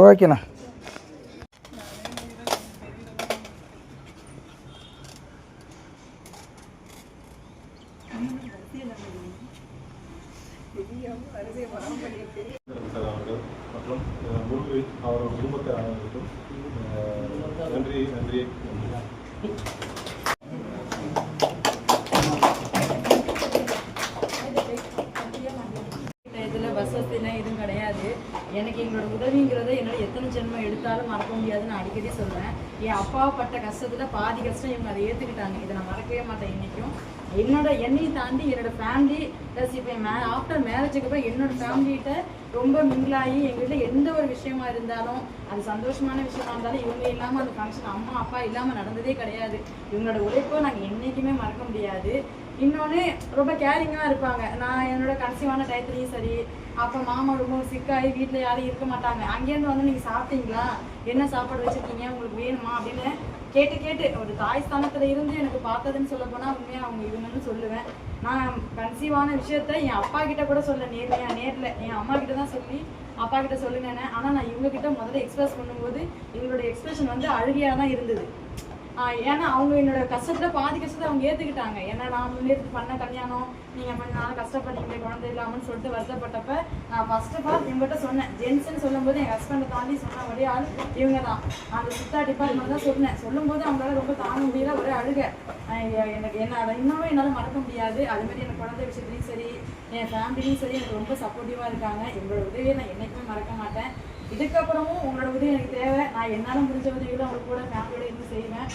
ஓகேண்ணா. அவர்கள் மற்றும் அவரோட குடும்பத்தை நன்றி நன்றி. ஜென்மம் மறக்க முடியாதுன்னு அடிக்கடி சொல்றேன். என் அப்பாவை பட்ட கஷ்டத்தில் பாதி கஷ்டம் இவங்க அதை ஏற்றுக்கிட்டாங்க இதை நான் மறக்கவே மாட்டேன் என்றைக்கும் என்னோட என்னையும் தாண்டி என்னோட ஃபேமிலி ப்ளஸ் இப்போ மே ஆஃப்டர் மேரேஜுக்கு அப்புறம் என்னோட ஃபேமிலிகிட்ட ரொம்ப மிங்கிளாகி எங்கள் வீட்டில் எந்த ஒரு விஷயமா இருந்தாலும் அது சந்தோஷமான விஷயமா இருந்தாலும் இவங்க இல்லாமல் அந்த ஃபங்க்ஷன் அம்மா அப்பா இல்லாமல் நடந்ததே கிடையாது. இவங்களோட உழைப்பை நாங்கள் என்றைக்குமே மறக்க முடியாது. இன்னொன்று ரொம்ப கேரிங்காக இருப்பாங்க. நான் என்னோட கன்சீவான டயத்துலையும் சரி அப்போ மாமா ரொம்ப சிக்காகி வீட்டில் யாரும் இருக்க மாட்டாங்க. அங்கேருந்து வந்து நீங்கள் சாப்பிட்டீங்களா? என்ன சாப்பாடு வச்சுருக்கீங்க? உங்களுக்கு வேணுமா? அப்படின்னு கேட்டு கேட்டு ஒரு தாய் ஸ்தானத்தில் இருந்து எனக்கு பார்த்ததுன்னு சொல்ல போனால் உண்மையாக அவங்க இவங்கன்னு சொல்லுவேன். நான் கன்சீவான விஷயத்த என் அப்பா கிட்ட கூட சொல்ல நேர்லையா நேரில். என் அம்மா கிட்ட தான் சொல்லி அப்பா கிட்ட சொல்லுங்கன்னு. ஆனால் நான் இவங்க கிட்ட முதல்ல எக்ஸ்பிரஸ் பண்ணும்போது இவங்களோட எக்ஸ்பிரஷன் வந்து அழுகையாக தான் இருந்தது. ஏன்னா அவங்க என்னோட கஷ்டத்துல பாதி கஷ்டத்தை அவங்க ஏத்துக்கிட்டாங்க. ஏன்னா நான் முன்னேற்று பண்ண கல்யாணம் நீங்க பண்ண கஷ்டப்பட்டீங்க குழந்தை இல்லாமன்னு சொல்லிட்டு வருத்தப்பட்டப்ப நான் ஃபர்ஸ்ட் ஆஃப் ஆல் இவங்ககிட்ட சொன்னேன். ஜென்ஸ்னு சொல்லும்போது என் ஹஸ்பண்டை தாண்டி சொன்ன ஒரே ஆள் இவங்க தான் அந்த சித்தா டிபார்ட்மெண்ட் தான் சொன்னேன். சொல்லும்போது அவங்களால ரொம்ப தாங்க முடியல ஒரே அழுக. எனக்கு என்ன இன்னமும் என்னால் மறக்க முடியாது. அது மாதிரி எனக்கு குழந்தை விஷயத்துலையும் சரி என் ஃபேமிலியும் சரி எனக்கு ரொம்ப சப்போர்ட்டிவாக இருக்காங்க. எங்களோட உதவியை நான் என்னைக்குமே மறக்க மாட்டேன். இதுக்கப்புறமும் உங்களோட உதவி எனக்கு தேவை. நான் என்னால் முடிஞ்ச உதவிகளை அவங்க கூட ஃபேமிலியோட இருந்து செய்வேன்.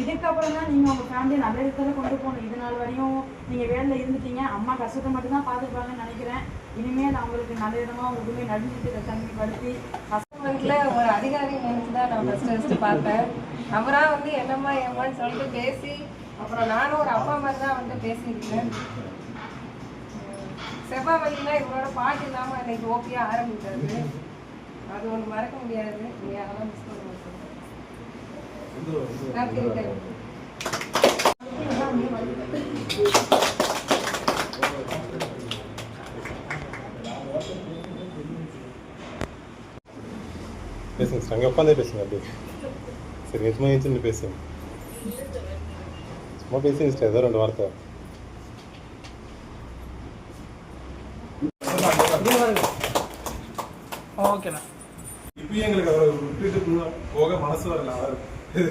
இதுக்கப்புறம் தான் நீங்கள் உங்கள் ஃபேமிலியை நல்ல விதத்தில் கொண்டு போகணும். இது நாள் வரையும் நீங்கள் வேலையில் இருந்துட்டீங்க. அம்மா கஷ்டத்தை மட்டும்தான் பார்த்துப்பாங்கன்னு நினைக்கிறேன். இனிமேல் நான் உங்களுக்கு நல்ல விதமாக உங்கள் உதவி நடிச்சுட்டு தனிப்படுத்தி கவர்மெண்ட்ல ஒரு அதிகாரி நினைச்சு தான் நான் ஃபஸ்ட்டு ஃபஸ்ட்டு பார்த்தேன். அவராக வந்து என்னம்மா எம்மான்னு சொல்லிட்டு பேசி அப்புறம் நானும் ஒரு அப்பா மாதிரி தான் வந்து பேசியிருக்கேன். செவ்வாய் வழியில இவரோட பாட்டு இல்லாமல் இன்னைக்கு ஓப்பியாக ஆரம்பிக்கிறது அது ஒன்று மறக்க முடியாது. நீ அதெல்லாம் மிஸ் பண்ண பேசுங்க சார் அங்கே உட்காந்தே பேசுங்க அப்படியே. சரி சும்மா ஏஞ்சின்னு பேசுங்க. சும்மா பேசுங்க சிஸ்டர் ஏதோ ரெண்டு வார்த்தை. ஓகேண்ணா இப்போ எங்களுக்கு அவரை விட்டுட்டு போக- மனசு வரல. அவர்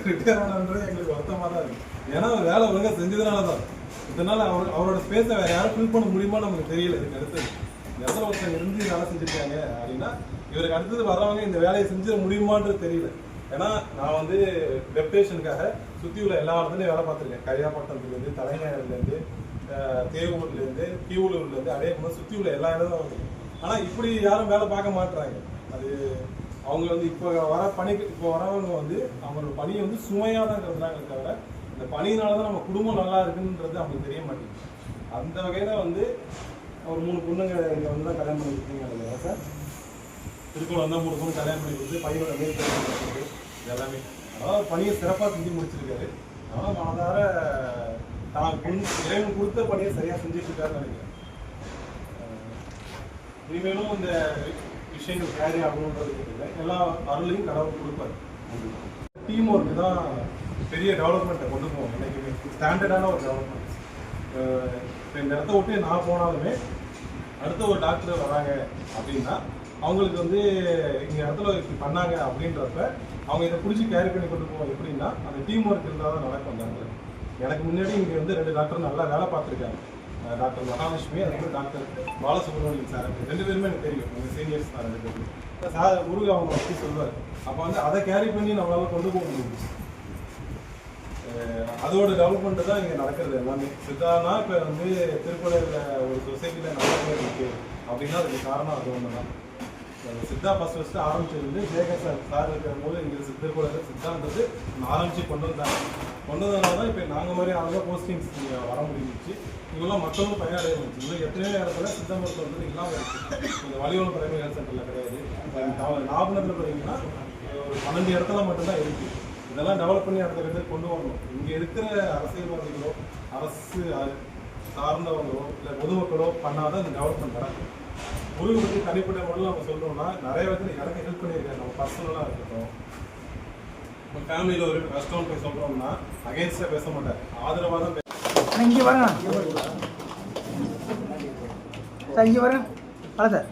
ரிட்டையர் ஆனன்றது எங்களுக்கு வருத்தமாக தான் இருக்கு. ஏன்னா அவர் வேலை ஒழுங்காக செஞ்சதுனால தான் இதனால அவர் அவரோட ஸ்பேஸை வேற யாரும் ஃபில் பண்ண முடியுமான்னு நமக்கு தெரியல. இதுக்கு அடுத்தது இந்த இடத்துல ஒருத்தர் இருந்து வேலை செஞ்சுருக்காங்க அப்படின்னா இவருக்கு அடுத்தது வர்றவங்க இந்த வேலையை செஞ்சிட முடியுமான்றது தெரியல. ஏன்னா நான் வந்து டெப்டேஷனுக்காக சுற்றி உள்ள எல்லா இடத்துலையும் வேலை பார்த்துருக்கேன். கரியாப்பட்டணத்துலேருந்து தலைநகர்லேருந்து தேவூர்லேருந்து கீவூலூர்லேருந்து அதே மாதிரி சுற்றி உள்ள எல்லா இடமும் வந்து ஆனால் இப்படி யாரும் வேலை பார்க்க மாட்டுறாங்க அது அவங்க வந்து இப்போ வர பணிக்கு இப்போ வரவங்க வந்து அவங்களோட பணியை வந்து சுமையாக தான் கருதுறாங்க தவிர இந்த பணியினால தான் நம்ம குடும்பம் நல்லா இருக்குன்றது அவங்களுக்கு தெரிய மாட்டேங்குது. அந்த வகையில் வந்து ஒரு மூணு பொண்ணுங்க இங்கே வந்து தான் கல்யாணம் பண்ணி கொடுத்தீங்க சார்? திருக்குறள் வந்தால் மூணு பொண்ணு கல்யாணம் பண்ணி கொடுத்து பையனோட மேற்கொண்டு எல்லாமே அதாவது பணியை சிறப்பாக செஞ்சு முடிச்சிருக்காரு. அதனால் மனதார தான் பொண்ணு இறைவன் கொடுத்த பணியை சரியாக செஞ்சுட்டு இருக்காருன்னு நினைக்கிறேன். இனிமேலும் இந்த விஷயங்கள் கேரி ஆகணுன்றது இல்லை. எல்லா அருளையும் கடவுள் கொடுப்பாரு. டீம் ஒர்க்கு தான் பெரிய டெவலப்மெண்ட்டை கொண்டு போவோம் என்றைக்குமே ஸ்டாண்டர்டான ஒரு டெவலப்மெண்ட் இப்போ இந்த இடத்த விட்டு நான் போனாலுமே அடுத்த ஒரு டாக்டர் வராங்க அப்படின்னா அவங்களுக்கு வந்து இந்த இடத்துல இப்படி பண்ணாங்க அப்படின்றப்ப அவங்க இதை பிடிச்சி கேரி பண்ணி கொண்டு போவோம். எப்படின்னா அந்த டீம் ஒர்க் இருந்தால் தான் நடக்கும் அந்த எனக்கு முன்னாடி இங்கே வந்து ரெண்டு டாக்டர் நல்லா வேலை பார்த்துருக்காங்க. டாக்டர் மகாலட்சுமி அதுக்கப்புறம் டாக்டர் பாலசுப்ரமணியம் சார் ரெண்டு பேருமே எனக்கு தெரியும். எங்கள் சீனியர்ஸ் தான் ரெண்டு பேருமே. சார் முருகு அவங்க பற்றி சொல்லுவார். அப்போ வந்து அதை கேரி பண்ணி நம்மளால் கொண்டு போக முடியும் அதோட டெவலப்மெண்ட் தான் இங்கே நடக்கிறது எல்லாமே. சித்தானா இப்போ வந்து திருப்பதியில் ஒரு சொசைட்டியில் நல்ல பேர் இருக்குது அப்படின்னா அதுக்கு காரணம் அது ஒன்று தான் சித்தா ஃபஸ்ட் ஃபஸ்ட்டு ஆரம்பிச்சது வந்து சேகர் சார் சார் இருக்கிற போது இங்கே கூட சித்தான்றது ஆரம்பிச்சு கொண்டு வந்தாங்க. கொண்டு வந்ததுனால தான் இப்போ நாங்கள் மாதிரி ஆளுங்க போஸ்டிங்ஸ் வர முடிஞ்சிச்சு. இவங்களாம் மக்களும் பயனடைய முடிஞ்சு இன்னும் எத்தனையோ இடத்துல சித்த மருத்துவம் வந்து இல்லாமல் இருக்குது இந்த வலிவலம் பிரைமரி ஹெல்த் சென்டரில் கிடையாது. நாகநகரில் பார்த்தீங்கன்னா ஒரு பன்னெண்டு இடத்துல மட்டும்தான் இருக்குது இதெல்லாம் டெவலப் பண்ணி அடுத்த இடத்துக்கு கொண்டு வரணும். இங்கே இருக்கிற அரசியல்வாதிகளோ அரசு சார்ந்தவங்களோ இல்லை பொதுமக்களோ பண்ணாதான் இந்த டெவலப்மெண்ட் நடக்கும். முருகன் பற்றி தனிப்பட்ட முறையில் நம்ம சொல்றோம்னா நிறைய பேர் எனக்கு ஹெல்ப் பண்ணியிருக்காரு நம்ம பர்சனலாக இருக்கட்டும். நம்ம ஃபேமிலியில் ஒரு கஷ்டம் போய் சொல்றோம்னா அகைன்ஸ்டாக பேச மாட்டார். ஆதரவாக தான் அண்ணா, இங்கே வரேன் சார் இங்கே வரேன் வர சார்.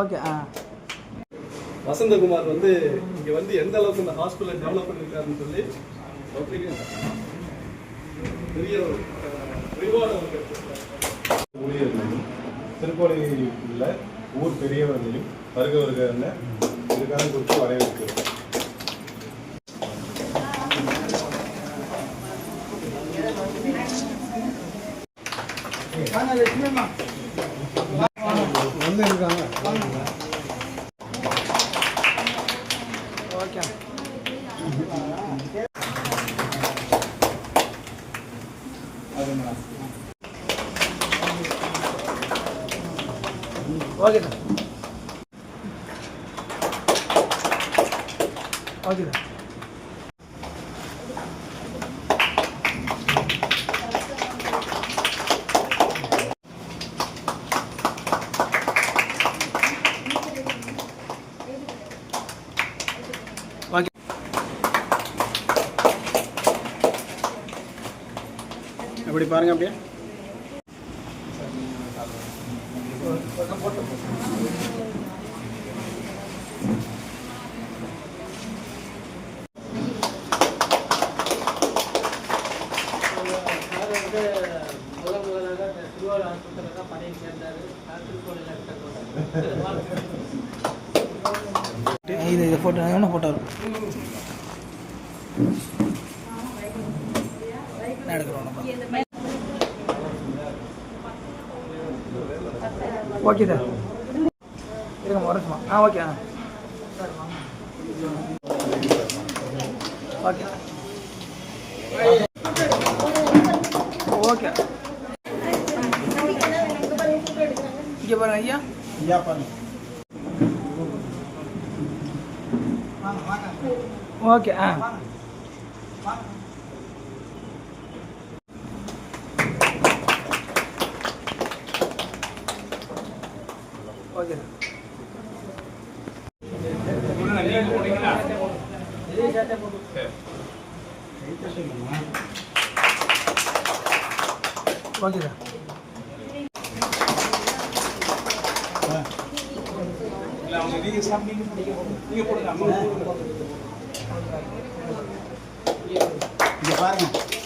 ஓகே ஆ. வசந்தகுமார் வந்து இங்க வந்து எந்த அளவுக்கு இந்த ஹாஸ்பிட்டலை டெவலப் பண்ணிருக்காருன்னு சொல்லி பெரிய ரிவார்டு அவருக்கு திருக்கோயிலில் உள்ள ஊர் பெரியவர்களையும் வருக வருக என இதுக்காக குறித்து வரவேற்கிறோம். Okay sir. Okay sir. எப்படி அப்படி பாருங்க அப்படியே சார் வந்து முதல் முதலாக திருவாரூர் ஹாஸ்பிட்டலில் தான் பணியை சேர்ந்தார் திருக்கோயிலில் இது இது ஃபோட்டோ ஃபோட்டோ எடுக்கிறோம் நம்ம ஓகே சார் இருங்க வரச்சுமா ஆ ஓகே ஆ. ஓகே ஓகே இங்கே பாருங்க ஐயா. ஐயா பாருங்க. ஓகே ஆ. ஓகே சார் ஓகே சார் போடுங்க பாருங்க.